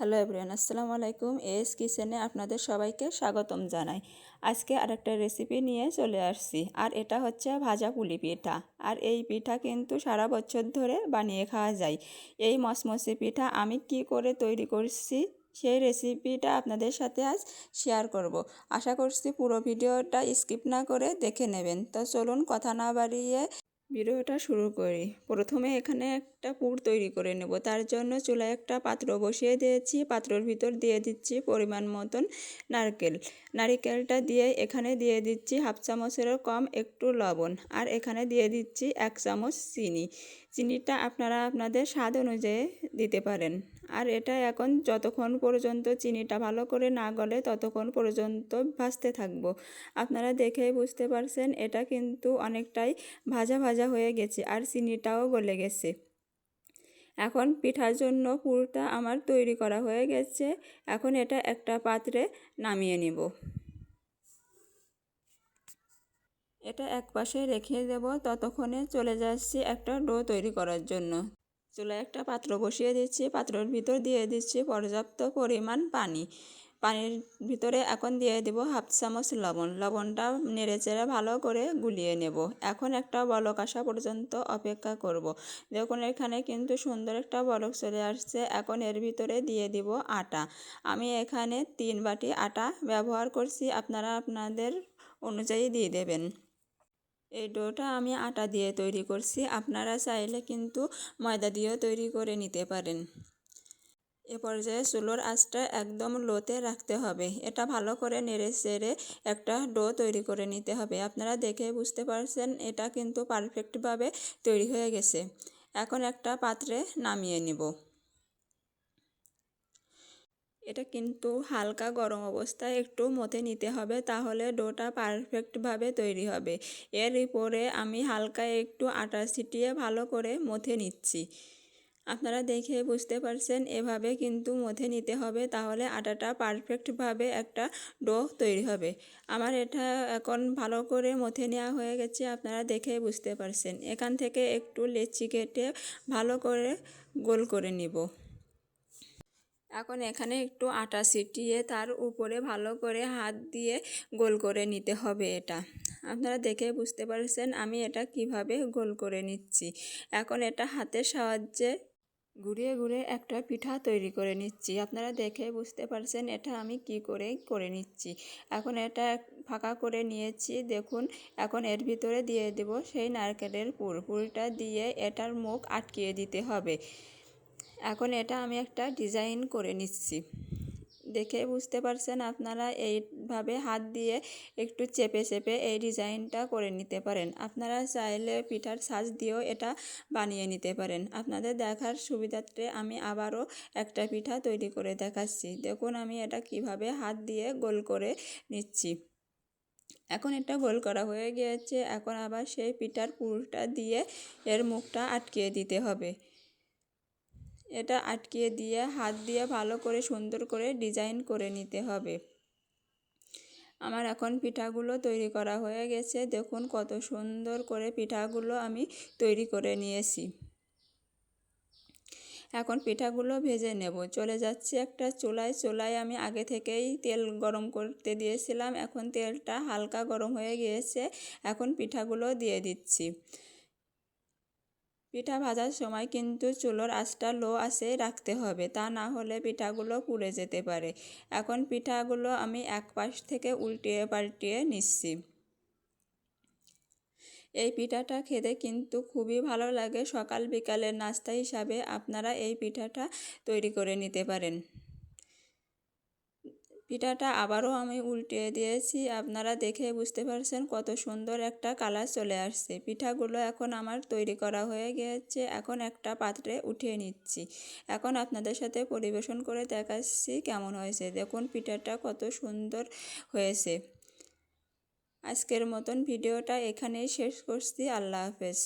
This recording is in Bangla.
হ্যালো এভরিওয়ান, আসসালামু আলাইকুম। এস কিচেনে আপনাদের সবাইকে স্বাগতম জানাই। আজকে আরেকটা রেসিপি নিয়ে চলে আসছি, আর এটা হচ্ছে ভাজা পুলি পিঠা। আর এই পিঠা কিন্তু সারা বছর ধরে বানিয়ে খাওয়া যায়। এই মসমসি পিঠা আমি কি করে তৈরি করছি, সেই রেসিপিটা আপনাদের সাথে আজ শেয়ার করব। আশা করছি পুরো ভিডিওটা স্কিপ না করে দেখে নেবেন। তো চলুন কথা না বাড়িয়ে ভিডিওটা শুরু করি। প্রথমে এখানে একটা পুর তৈরি করে নেব। তার জন্য চুলায় একটা পাত্র বসিয়ে দিয়েছি। পাত্রর ভিতর দিয়ে দিচ্ছি পরিমাণ মতন নারকেল। নারিকেলটা দিয়ে এখানে দিয়ে দিচ্ছি হাফ চামচেরও কম একটু লবণ। আর এখানে দিয়ে দিচ্ছি এক চামচ চিনি। চিনিটা আপনারা আপনাদের স্বাদ অনুযায়ী দিতে পারেন। আর এটা এখন যতক্ষণ পর্যন্ত চিনিটা ভালো করে না গলে ততক্ষণ পর্যন্ত ভাজতে থাকব। আপনারা দেখেই বুঝতে পারছেন, এটা কিন্তু অনেকটাই ভাজা ভাজা হয়ে গেছে আর চিনিটাও গলে গেছে। এখন পিঠার জন্য পুরটা আমার তৈরি করা হয়ে গেছে। এখন এটা একটা পাত্রে নামিয়ে নিব। এটা এক পাশে রেখে দেব। ততক্ষণে চলে যাচ্ছি একটা ডো তৈরি করার জন্য। চুলায় একটা পাত্র বসিয়ে দিচ্ছি। পাত্রের ভিতর দিয়ে দিচ্ছি পর্যাপ্ত পরিমাণ পানি। পানির ভিতরে এখন দিয়ে দেব হাফ চামচ লবণ। লবণটা নেড়ে চেড়ে ভালো করে গুলিয়ে নেব। এখন একটা বলক আসা পর্যন্ত অপেক্ষা করব। দেখুন, এখানে কিন্তু সুন্দর একটা বলক চলে আসছে। এখন এর ভিতরে দিয়ে দিব আটা। আমি এখানে তিন বাটি আটা ব্যবহার করছি। আপনারা আপনাদের অনুযায়ী দিয়ে দেবেন। এই ডোটা আমি আটা দিয়ে তৈরি করছি। আপনারা চাইলে কিন্তু ময়দা দিয়েও তৈরি করে নিতে পারেন। এ পর্যায়ে চুলোর আঁচটা একদম লোতে রাখতে হবে। এটা ভালো করে নেড়ে চেড়ে একটা ডো তৈরি করে নিতে হবে। আপনারা দেখে বুঝতে পারছেন এটা কিন্তু পারফেক্টভাবে তৈরি হয়ে গেছে। এখন একটা পাত্রে নামিয়ে নিব। এটা কিন্তু হালকা গরম অবস্থায় একটু মতে নিতে হবে তাহলে ডোটা পারফেক্টভাবে তৈরি হবে। এর উপরে আমি হালকা একটু আটা ছিটিয়ে ভালো করে মথে নিচ্ছি। আপনারা দেখে বুঝতে পারছেন, এভাবে কিন্তু মথে নিতে হবে। তাহলে আটাটা পারফেক্টভাবে একটা ডো তৈরি হবে। আমার এটা এখন ভালো করে মথে নেওয়া হয়ে গেছে, আপনারা দেখে বুঝতে পারছেন। এখান থেকে একটু লেচি কেটে ভালো করে গোল করে নিব। এখন এখানে একটু আটা ছিটিয়ে তার উপরে ভালো করে হাত দিয়ে গোল করে নিতে হবে এটা। আপনারা দেখে বুঝতে পারছেন আমি এটা কীভাবে গোল করে নিচ্ছি। এখন এটা হাতের সাহায্যে ঘুরিয়ে ঘুরে একটা পিঠা তৈরি করে নিচ্ছি। আপনারা দেখে বুঝতে পারছেন এটা আমি কি করে করে নিচ্ছি। এখন এটা ফাঁকা করে নিয়েছি। দেখুন, এখন এর ভিতরে দিয়ে দেব সেই নারকেলের পুর। পুরটা দিয়ে এটার মুখ আটকিয়ে দিতে হবে। এখন এটা আমি একটা ডিজাইন করে নিচ্ছি। দেখে বুঝতে পারছেন আপনারা এইভাবে হাত দিয়ে একটু চেপে চেপে এই ডিজাইনটা করে নিতে পারেন। আপনারা চাইলে পিঠার সাজ দিয়েও এটা বানিয়ে নিতে পারেন। আপনাদের দেখার সুবিধার্থে আমি আবারও একটা পিঠা তৈরি করে দেখাচ্ছি। দেখুন আমি এটা কীভাবে হাত দিয়ে গোল করে নিচ্ছি। এখন এটা গোল করা হয়ে গিয়েছে। এখন আবার সেই পিঠার পুরটা দিয়ে এর মুখটা আটকিয়ে দিতে হবে। এটা আটকিয়ে দিয়ে, হাত দিয়ে ভালো করে সুন্দর করে ডিজাইন করে নিতে হবে। আমার এখন পিঠাগুলো তৈরি করা হয়ে গেছে। দেখুন কত সুন্দর করে পিঠাগুলো আমি তৈরি করে নিয়েছি। এখন পিঠাগুলো ভেজে নেব। চলে যাচ্ছি একটা চুলায়। চুলায় আমি আগে থেকেই তেল গরম করতে দিয়েছিলাম। এখন তেলটা হালকা গরম হয়ে গিয়েছে। এখন পিঠাগুলো দিয়ে দিচ্ছি। পিঠা ভাজার সময় কিন্তু চুলোর আঁচটা লো আসে রাখতে হবে, তা না হলে পিঠাগুলো পুড়ে যেতে পারে। এখন পিঠাগুলো আমি এক পাশ থেকে উল্টিয়ে পাল্টিয়ে নিচ্ছি। এই পিঠাটা খেতে কিন্তু খুবই ভালো লাগে। সকাল বিকালের নাস্তা হিসাবে আপনারা এই পিঠাটা তৈরি করে নিতে পারেন। পিঠাটা আবারও আমি উল্টে দিয়েছি। আপনারা দেখে বুঝতে পারছেন কত সুন্দর একটা কালার চলে আসছে। পিঠাগুলো এখন আমার তৈরি করা হয়ে গিয়েছে। এখন একটা পাত্রে উঠিয়ে নিচ্ছি। এখন আপনাদের সাথে পরিবেশন করে দেখাচ্ছি কেমন হয়েছে। দেখুন পিঠাটা কত সুন্দর হয়েছে। আজকের মতন ভিডিওটা এখানেই শেষ করছি। আল্লাহ হাফেজ।